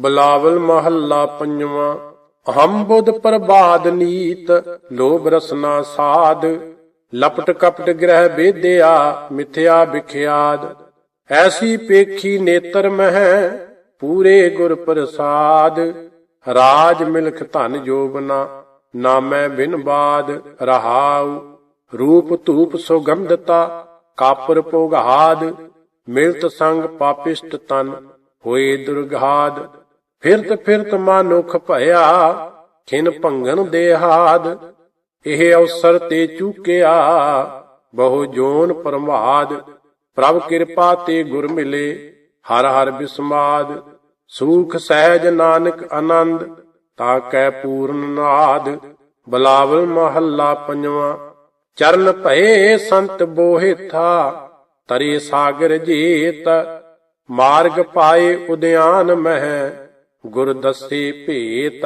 ਬਲਾਵਲ ਮਹੱਲਾ ਪੰਜਵਾਂ। ਅਹੰ ਬੁੱਧ ਪ੍ਰਬਾਦ ਨੀਤ, ਲੋਭ ਰਸਨਾ ਸਾਧ। ਲਪਟ ਕਪਟ ਗ੍ਰਹਿ ਬੇਦਿਆ ਮਿਥਿਆ ਵਿਖਿਆਦ। ਐਸੀ ਪੇਖੀ ਨੇਤਰ ਮਹਿ, ਪੂਰੇ ਗੁਰ ਪ੍ਰਸਾਦ। ਰਾਜ ਮਿਲਖ ਧਨ ਜੋਬਨਾ, ਨਾਮੈ ਬਿਨ ਬਾਦ, ਰਹਾਉ। ਰੂਪ ਧੂਪ ਸੁਗੰਧਤਾ, ਕਾਪਰ ਪੋਗਾਦ ਮਿਲਤ ਸੰਗ ਪਾਪਿਸ਼ਟ ਤਨ, ਹੋਏ ਦੁਰਗਾਦ। ਫਿਰਤ ਫਿਰਤ ਮਾਨੁਖ ਭਇਆ ਖਿਨ ਭੰਗਨ ਦੇਹਾਦ ਇਹ ਅਵਸਰ ਤੇ ਚੁਕਿਆ, ਬਹੁ ਜੋਨ ਪਰਮਾਦ, ਪ੍ਰਭ ਕਿਰਪਾ ਤੇ ਗੁਰ ਮਿਲੇ, ਹਰ ਹਰ ਬਿਸਮਾਦ, ਸੂਖ ਸਹਿਜ ਨਾਨਕ ਆਨੰਦ, ਤਾ ਕੈ ਪੂਰਨ ਨਾਦ, ਬਲਾਵਲ ਮਹੱਲਾ ਪੰਜਵਾਂ, ਚਰਨ ਭਏ ਸੰਤ ਬੋਹਿਥਾ ਤਰੇ ਸਾਗਰ ਜੀਤ, ਮਾਰਗ ਪਾਏ ਉਦਿਆਨ ਮਹਿ ਗੁਰ ਦਸੇ ਭੇਤ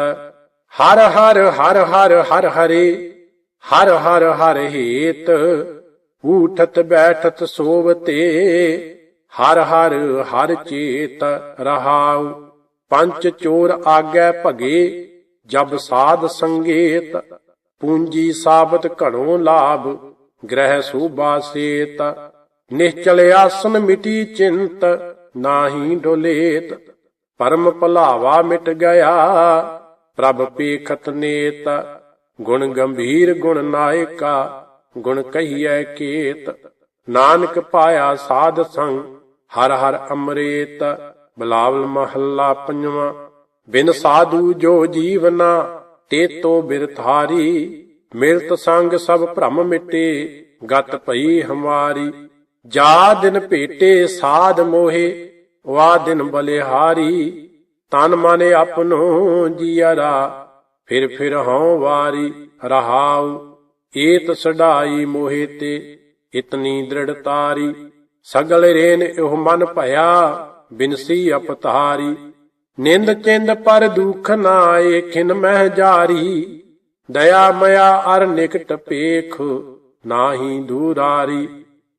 ਹਰ ਹਰ ਹਰ ਹਰ ਹਰ ਹਰੇ, ਹਰ ਹਰ ਹਰ ਹੇਤ, ਊਠਤ ਬੈਠਤ ਸੋਵਤੇ, ਹਰ ਹਰ ਹਰ ਚੇਤ ਰਹਾਉ ਪੰਚ ਚੋਰ ਆਗੈ ਭਗੇ, ਜਬ ਸਾਧ ਸੰਗੇਤ, ਪੂੰਜੀ ਸਾਬਤ ਘਣੋ ਲਾਭ, ਗ੍ਰਹਿ ਸੂਬਾ ਸੇਤ, ਨਿਸ਼ਚਲ ਆਸਨ ਮਿਟੀ ਚਿੰਤ, ਨਾਹੀ ਡੋਲੇਤ ਪਰਮ ਭਲਾਵਾ ਮਿਟ ਗਿਆ। ਪ੍ਰਭ ਪੇਖਤ ਨੇਤ, ਗੁਣ ਗੰਭੀਰ ਗੁਣ ਨਾਇਕਾ, ਗੁਣ ਕਹੀਐ ਕੇਤ। ਨਾਨਕ ਪਾਇਆ ਸਾਧ ਸੰਗ, ਹਰ ਹਰ ਅੰਮ੍ਰਿਤ। ਬਲਾਵਲ ਮਹੱਲਾ ਪੰਜਵਾਂ, ਬਿਨ ਸਾਧੂ ਜੋ ਜੀਵਨਾ, ਤੇਤੋ ਬਿਰਥਾਰੀ ਮਿਲਤ ਸੰਗ ਸਭ ਭ੍ਰਮ ਮਿਟੇ, ਗਤ ਭਈ ਹਮਾਰੀ। ਜਾ ਦਿਨ ਭੇਟੇ ਸਾਧ ਮੋਹੇ ਵਾ ਦਿਨ ਬਲਿਹਾਰੀ, ਤਨ ਮਨ ਆਪਨੋ ਜੀਅਰਾ ਫਿਰ ਫਿਰ ਹਉ ਵਾਰੀ ਰਹਾਉ, ਏਤ ਸੜਾਈ ਮੋਹਿ ਤੇ, ਇਤਨੀ ਦ੍ਰਿੜਤਾਰੀ ਸਗਲ ਰੇਨ ਇਹ ਮਨ ਭਇਆ ਬਿਨਸੀ ਅਪਤਾਰੀ। ਨਿੰਦ ਚਿੰਦ ਪਰ ਦੁਖ ਨਾ ਨਾਏ, ਖਿਨ ਮਹਿ ਜਾਰੀ। ਦਇਆ ਮਇਆ ਅਰ ਨਿਕਟ ਪੇਖ, ਨਾਹੀ ਦੂਰਾਰੀ।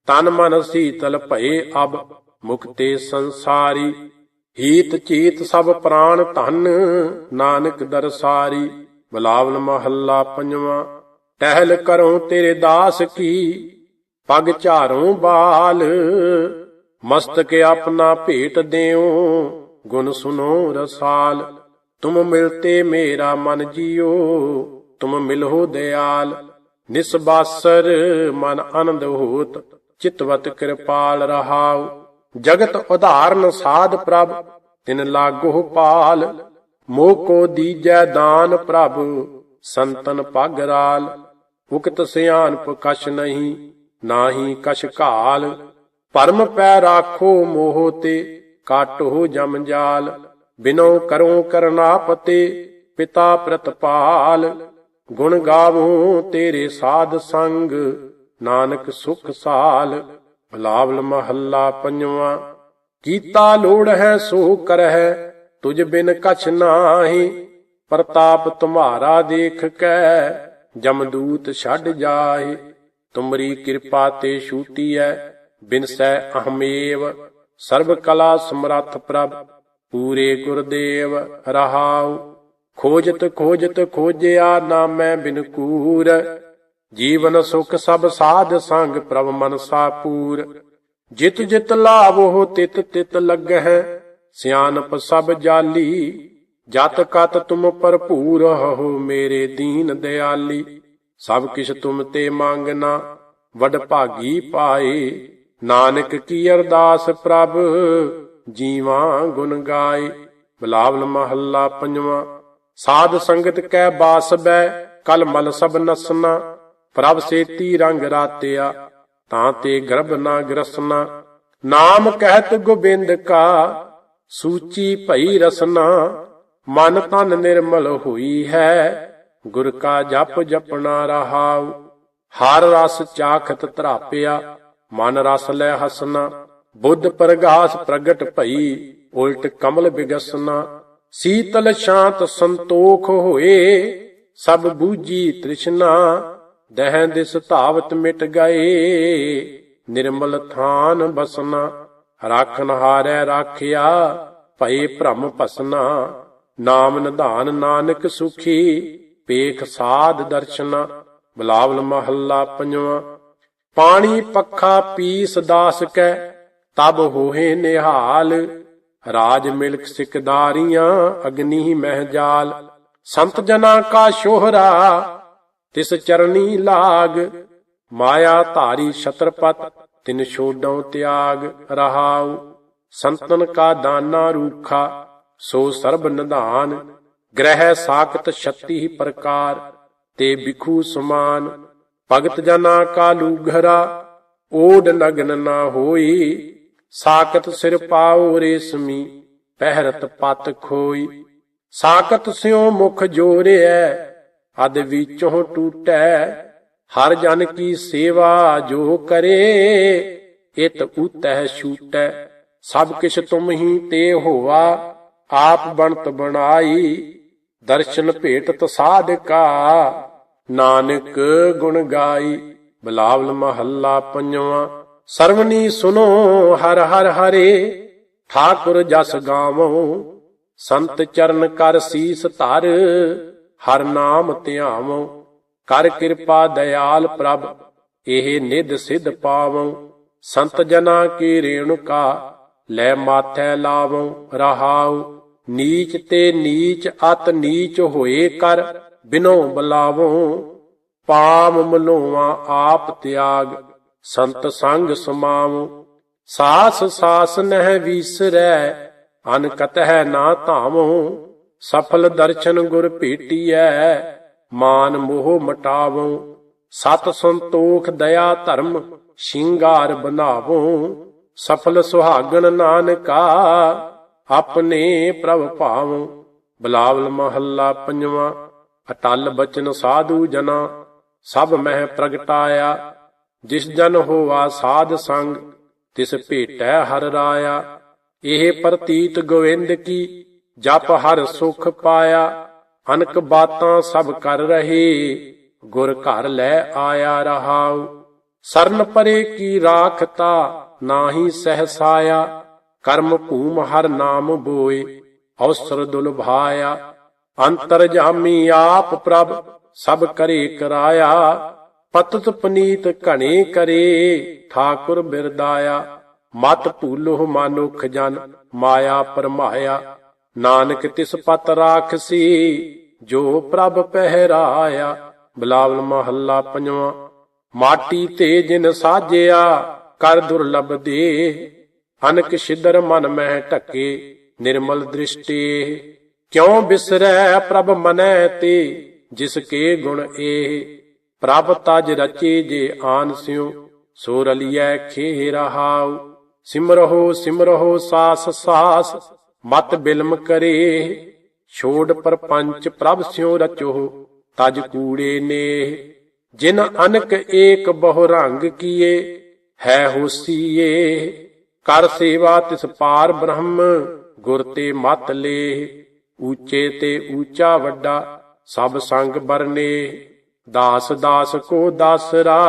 ਤਨ ਮਨ ਸੀਤਲ ਭਏ ਅਬ ਮੁਕਤੇ ਸੰਸਾਰੀ, ਹੀਤ ਚੀਤ ਸਭ ਪ੍ਰਾਨ ਧਨ, ਨਾਨਕ ਦਰਸਾਰੀ ਬਲਾਵਲ ਮਹੱਲਾ ਪੰਜਵਾਂ, ਟਹਿਲ ਕਰੋ ਤੇਰੇ ਦਾਸ ਕੀ, ਪਗ ਝਾਰੋਂ ਬਾਲ, ਮਸਤਕ ਆਪਣਾ ਭੇਟ ਦਿਓ ਗੁਣ ਸੁਨੋ ਰਸਾਲ, ਤੁਮ ਮਿਲਤੇ ਮੇਰਾ ਮਨ ਜੀਓ, ਤੁਮ ਮਿਲਹੁ ਦਿਆਲ, ਨਿਸਬਾਸਰ ਮਨ ਆਨੰਦ ਹੋਤ, ਚਿਤਵਤ ਕਿਰਪਾਲ ਰਹਾਉ। ਜਗਤ ਉਧਾਰਨ ਸਾਧ ਪ੍ਰਭ, ਤਿਨ ਲਾਗੋ ਪਾਲ, ਮੋਹ ਕੋ ਦੀਜੈ ਦਾਨ ਪ੍ਰਭ, ਸੰਤਨ ਪਗਰਾਲ ਉਕਤ ਸਿਆਨਪ ਕਛ ਨਹੀਂ, ਨਾਹੀ ਕਛ ਘਾਲ, ਪਰਮ ਪੈ ਰਾਖੋ ਮੋਹ ਤੇ, ਕਾਟੋ ਜਮ ਜਾਲ, ਬਿਨੋ ਕਰੋ ਕਰਨਾਪਤੇ ਪਿਤਾ ਪ੍ਰਤਪਾਲ ਗੁਣ ਗਾਵੋ ਤੇਰੇ ਸਾਧ ਸੰਗ, ਨਾਨਕ ਸੁਖ ਸਾਲ। ਬਲਾਵਲ ਮਹੱਲਾ ਪੰਜਵਾਂ, ਕੀਤਾ ਲੋੜ ਹੈ ਸੋ ਕਰਹਿ, ਤੁਝ ਬਿਨ ਕਛ ਨਾਹੀ, ਪ੍ਰਤਾਪ ਤੁਮਾਰਾ ਦੇਖ ਕੈ ਜਮਦੂਤ ਛੱਡ ਜਾਏ ਤੁਮਰੀ ਕਿਰਪਾ ਤੇ ਛੂਤੀ ਛੂਟੀਐ ਬਿਨਸੈ ਅਹਮੇਵ, ਸਰਬ ਕਲਾ ਸਮਰੱਥ ਪ੍ਰਭ, ਪੂਰੇ ਗੁਰਦੇਵ ਰਹਾਉ, ਖੋਜਤ ਖੋਜਤ ਖੋਜਿਆ ਨਾਮੈ ਬਿਨ ਕੂਰ ਜੀਵਨ ਸੁਖ ਸਭ ਸਾਧ ਸੰਗ ਪ੍ਰਭ ਮਨਸਾ ਪੂਰ। ਜਿਤ ਜਿਤ ਲਾਵੋ ਤਿਤ ਤਿਤ ਲੱਗਹਿ ਸਿਆਨਪ ਸਭ ਜਾਲੀ। ਜਤ ਕਤ ਤੁਮ ਭਰਪੂਰ ਹੋ ਮੇਰੇ ਦੀਨ ਦਿਆਲੀ। ਸਭ ਕਿਛ ਤੁਮ ਤੇ ਮੰਗਨਾ ਵਡ ਭਾਗੀ ਪਾਏ। ਨਾਨਕ ਕੀ ਅਰਦਾਸ ਪ੍ਰਭ, ਜੀਵਾ ਗੁਣ ਗਾਏ। ਬਲਾਵਲ ਮਹੱਲਾ ਪੰਜਵਾਂ, ਸਾਧ ਸੰਗਤ ਕੈ ਬਾਸ ਬੈ ਕਲ ਮਲ ਸਭ ਨਸਨਾ। ਪ੍ਰਭ ਸੇਤੀ ਰੰਗ ਰਾਤਿਆ, ਤਾਂ ਤੇ ਗਰਭ ਨਾ ਗਰਸਨਾ। ਨਾਮ ਕਹਿਤ ਗੋਬਿੰਦ ਕਾ, ਸੂਚੀ ਭਈ ਰਸਨਾ। ਮਨ ਤਨ ਨਿਰਮਲ ਹੋਈ ਹੈ, ਗੁਰ ਕਾ ਜਪ ਜਪਣਾ ਰਹਾਉ। ਹਰ ਰਸ ਚਾਖਤ ਧਰਾਪਿਆ, ਮਨ ਰਸ ਲੈ ਹਸਨਾ। ਬੁੱਧ ਪ੍ਰਗਾਸ ਪ੍ਰਗਟ ਭਈ, ਉਲਟ ਕਮਲ ਬਿਗਸਨਾ। ਸੀਤਲ ਸ਼ਾਂਤ ਸੰਤੋਖ ਹੋਏ, ਸਭ ਬੂਜੀ ਤ੍ਰਿਸ਼ਨਾ। ਦਹਿ ਦਿਸ ਧਾਵਤ ਮਿਟ ਗਏ, ਨਿਰਮਲ ਥਾਨ ਬਸਨਾ, ਰਾਖਨ ਹਾਰੈ ਰਾਖਿਆ ਭਏ ਭ੍ਰਮ ਭਸਨਾ, ਨਾਮ ਨਿਧਾਨ ਨਾਨਕ ਸੁਖੀ, ਪੇਖ ਸਾਧ ਦਰਸ਼ਨਾ, ਬਲਾਵਲ ਮਹੱਲਾ ਪੰਜਵਾਂ। ਪਾਣੀ ਪੱਖਾ ਪੀਸ ਦਾਸ ਕੈ, ਤਬ ਹੋਏ ਨਿਹਾਲ, ਰਾਜ ਮਿਲਕ ਸਿਕਦਾਰੀਆਂ ਅਗਨੀ ਮਹਿ ਜਾਲ। ਸੰਤ ਜਨਾ ਕਾ ਸ਼ੋਹਰਾ ਤਿਸ ਚਰਨੀ ਲਾਗ। ਮਾਇਆ ਧਾਰੀ ਛਤਰਪਤ, ਤਿਨ ਛੋਡਉ ਤਿਆਗ ਰਹਾਉ। ਸੰਤਨ ਕਾ ਦਾਨਾ ਰੂਖਾ, ਸੋ ਸਰਬ ਨਿਧਾਨ। ਗ੍ਰਹਿ ਸਾਖਤ ਛੱਤੀ ਪ੍ਰਕਾਰ, ਤੇ ਬਿਖੂ ਸਮਾਨ। ਭਗਤ ਜਨਾ ਕਾ ਲੂਘਰਾ ਓਡ ਨਗਨ ਨਾ ਹੋਈ। ਸਾਖਤ ਸਿਰ ਪਾਉ ਰੇਸ਼ਮੀ, ਪਹਿਰਤ ਪਤ ਖੋਈ। ਸਾਖਤ ਸਿਉ ਮੁਖ ਜੋਰਿਐ ਅਦ ਵਿੱਚੋਂ ਟੂਟੈ, ਹਰ ਜਨ ਕੀ ਸੇਵਾ ਜੋ ਕਰੇ, ਇਤ ਉਤੈ ਛੂਟੈ। ਸਭ ਕਿਛ ਤੁਮ ਹੀ ਤੇ ਹੋਆ, ਆਪ ਬਣਤ ਬਣਾਈ, ਦਰਸ਼ਨ ਭੇਟਤ ਸਾਧਕਾ। ਨਾਨਕ ਗੁਣ ਗਾਈ, ਬਲਾਵਲ ਮਹੱਲਾ ਪੰਜਵਾਂ। ਸਰਵਨੀ ਸੁਨੋ ਹਰ ਹਰ ਹਰੇ, ਠਾਕੁਰ ਜਸ ਗਾਵੋ। ਸੰਤ ਚਰਨ ਕਰ ਸੀਸ ਧਰ ਹਰ ਨਾਮ ਧਿਆਵੋ, ਕਰ ਕਿਰਪਾ ਦਇਆਲ ਪ੍ਰਭ, ਇਹ ਨਿਧ ਸਿਧ ਪਾਵੋ। ਸੰਤ ਜਨਾ ਕੀ ਰੇਣੁਕਾ, ਲੈ ਮਾਥੈ ਲਾਵੋ, ਰਹਾਉ। ਨੀਚ ਤੇ ਨੀਚ ਅਤ ਨੀਚ ਹੋਏ ਕਰ, ਬਿਨੋ ਬਲਾਵੋ। ਪਾਮ ਮਲੋਵਾ ਆਪ ਤਿਆਗ, ਸੰਤ ਸੰਗ ਸਮਾਵੋ। ਸਾਸ ਸਾਸ ਨਹਿ ਵੀਸਰੈ, ਅਨਕਤ ਹੈ ਨਾ ਧਾਵੋ। ਸਫਲ ਦਰਸ਼ਨ ਗੁਰ ਭੇਟੀਐ, ਮਾਨ ਮੋਹ ਮਟਾਵੋ ਸਤ ਸੰਤੋਖ ਦਇਆ ਧਰਮ ਸ਼ਿੰਗਾਰ ਬਨਾਵੋ ਸਫਲ ਸੁਹਾਗਣ ਨਾਨਕਾ, ਆਪਣੇ ਪ੍ਰਭ ਭਾਵੋ ਬਲਾਵਲ ਮਹੱਲਾ ਪੰਜਵਾਂ, ਅਟਲ ਬਚਨ ਸਾਧੂ ਜਨਾ। ਸਭ ਮਹਿ ਪ੍ਰਗਟਾਇਆ, ਜਿਸ ਜਨ ਹੋਆ ਸਾਧ ਸੰਗ, ਤਿਸ ਭੇਟੈ ਹਰ ਰਾਇਆ। ਇਹ ਪ੍ਰਤੀਤ ਗੋਵਿੰਦ ਕੀ ਜਪ ਹਰ ਸੁਖ ਪਾਇਆ, ਅਨਕ ਬਾਤਾਂ ਸਭ ਕਰ ਰਹੇ, ਗੁਰ ਘਰ ਲੈ ਆਇਆ ਰਹਾਉ। ਸਰਨ ਪਰੇ ਕੀ ਰਾਖਤਾ ਨਾਹੀ ਸਹਸਾਇਆ ਕਰਮ ਭੂਮ ਹਰ ਨਾਮ ਬੋਏ ਔਸਰ ਦੁਲਭਾਇਆ ਅੰਤਰ ਜਾਮੀ ਆਪ ਪ੍ਰਭ, ਸਭ ਕਰੇ ਕਰਾਇਆ। ਪਤਤ ਪਨੀਤ ਘਣੇ ਕਰੇ, ਠਾਕੁਰ ਬਿਰਦਾਇਆ। ਮਤ ਭੂਲੋ ਮਾਨੁਖ ਜਨ, ਮਾਇਆ ਪਰਮਾਇਆ। ਨਾਨਕ ਤਿਸ ਪਤ ਰਾਖਸੀ, ਜੋ ਪ੍ਰਭ ਪਹਿਰਾਇਆ, ਬਲਾਵਲ ਮਹੱਲਾ ਪੰਜਵਾਂ। ਮਾਟੀ ਤੇ ਜਿਨ ਸਾਜਿਆ, ਕਰ ਦੁਰਲਭ ਦੇ ਅਨਕ ਛਿਦਰ ਮਨ ਮਹਿ ਢਕੇ, ਨਿਰਮਲ ਦ੍ਰਿਸ਼ਟੀ। ਕਿਉ ਬਿਸਰੈ ਪ੍ਰਭ ਮਨੈ ਤੇ, ਜਿਸ ਕੇ ਗੁਣ ਏ। ਪ੍ਰਭ ਤਜ ਰਚੇ ਜੇ ਆਨ ਸਿਉ, ਸੋ ਰਲੀਐ ਖੇ ਰਹਾਉ। ਸਿਮਰਹੁ ਸਿਮਰਹੁ ਸਾਸ ਸਾਸ ਮਤ ਬਿਲਮ ਕਰੇ, ਛੋੜ ਪਰਪੰਚ ਪ੍ਰਭ ਸਿਉ ਰਚੋ, ਤਜ ਕੂੜੇ ਨੇ। ਜਿਨ ਅਨਕ ਏਕ ਬਹੁ ਰੰਗ ਕੀਏ, ਹੈ ਹੋਸੀਏ ਕਰ ਸੇਵਾ ਤਿਸ ਪਾਰ ਬ੍ਰਹਮ, ਗੁਰ ਤੇ ਮਤ ਲੇ। ਉੱਚੇ ਤੇ ਉੱਚਾ ਵੱਡਾ, ਸਭ ਸੰਗ ਬਰਨੇ। ਦਾਸ ਦਾਸ ਕੋ ਦਾਸਰਾ,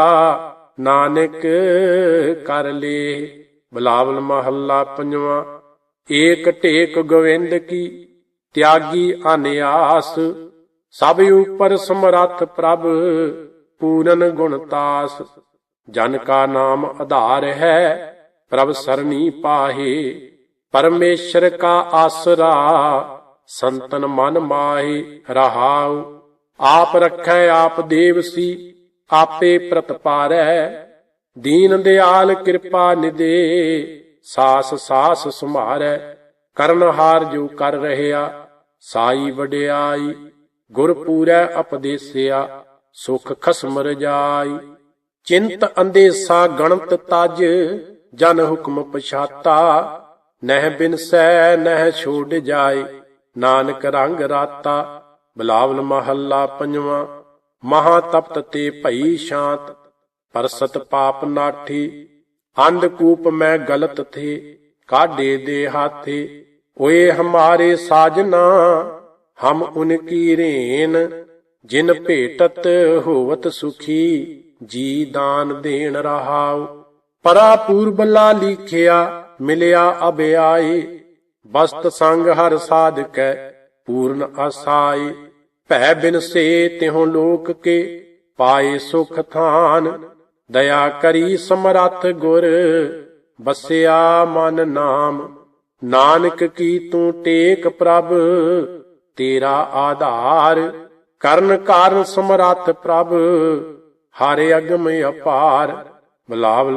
ਨਾਨਕ ਕਰ ਲੇ। ਬਲਾਵਲ ਮਹੱਲਾ ਪੰਜਵਾਂ ਏਕ ਢੇਕ ਗੋਵਿੰਦ ਕੀ, ਤਿਆਗੀ ਅਨਿਆਸ, ਸਭ ਉਪਰ ਸਮਰੱਥ ਪ੍ਰਭ, ਪੂਰਨ ਗੁਣਤਾਸ ਜਨ ਕਾ ਨਾਮ ਆਧਾਰ ਹੈ, ਪ੍ਰਭ ਸਰਣੀ ਪਾਹੇ। ਪਰਮੇਸ਼ਰ ਕਾ ਆਸਰਾ, ਸੰਤਨ ਮਨ ਮਾਹੇ, ਰਹਾਉ। ਆਪ ਰੱਖੈ ਆਪ ਦੇਵਸੀ, ਆਪੇ ਪ੍ਰਤਪਾਰੈ। ਦੀਨ ਦਿਆਲ ਕਿਰਪਾ ਨਿਦੇ। ਸਾਸ ਸਾਸ ਸੁਮਾਰੈ ਕਰਨਹਾਰ ਜੋ ਕਰ ਰਹਿਆ, ਸਾਈ ਵਡਿਆਈ, ਗੁਰ ਪੂਰੈ ਉਪਦੇਸਿਆ ਸੁਖ ਖਸਮ ਰਜਾਈ। ਚਿੰਤ ਅੰਦੇਸਾ ਗਣਤ ਤਜ, ਜਨ ਹੁਕਮ ਪਛਾਤਾ। ਨਹਿ ਬਿਨਸੈ ਨਹਿ ਛੋੜ ਜਾਏ, ਨਾਨਕ ਰੰਗ ਰਾਤਾ। ਬਲਾਵਲ ਮਹੱਲਾ ਪੰਜਵਾਂ ਮਹਾ ਤਪਤ ਤੇ ਭਈ ਸ਼ਾਂਤ। ਪਰਸਤ ਪਾਪ ਨਾਠੀ ਅੰਧ ਕੂਪ ਮੈਂ ਗਲਤ ਥੇ, ਕਾਢੇ ਦੇ ਹਾਥੇ, ਓਏ ਹਮਾਰੇ ਸਾਜਨਾ, ਹਮ ਉਨਕੀ ਰੇਨ, ਜਿਨ ਭੇਟਤ ਹੋਵਤ ਸੁਖੀ, ਜੀ ਦਾਨ ਦੇਣ ਰਹਾਉ। ਪਰਾ ਪੂਰਬਲਾ ਲਿਖਿਆ, ਮਿਲਿਆ ਅਬ ਆਏ। ਬਸਤ ਸੰਗ ਹਰ ਸਾਧਕੈ, ਪੂਰਨ ਆਸਾਈ ਭੈ ਬਿਨ ਸੇ ਤਿਹੁ ਲੋਕ ਕੇ, ਪਾਏ ਸੁਖ ਥਾਨ। ਦਇਆ ਕਰੀ ਸਮਰੱਥ ਗੁਰ ਬਸਿਆ ਮਨ ਨਾਮ। ਨਾਨਕ ਕੀ ਤੂੰ ਟੇਕ ਪ੍ਰਭ, ਤੇਰਾ ਆਧਾਰ। ਕਰਨ ਕਾਰਨ ਸਮਰੱਥ ਪ੍ਰਭ, ਹਰਿ ਅਗਮ ਅਪਾਰ। ਬਲਾਵਲ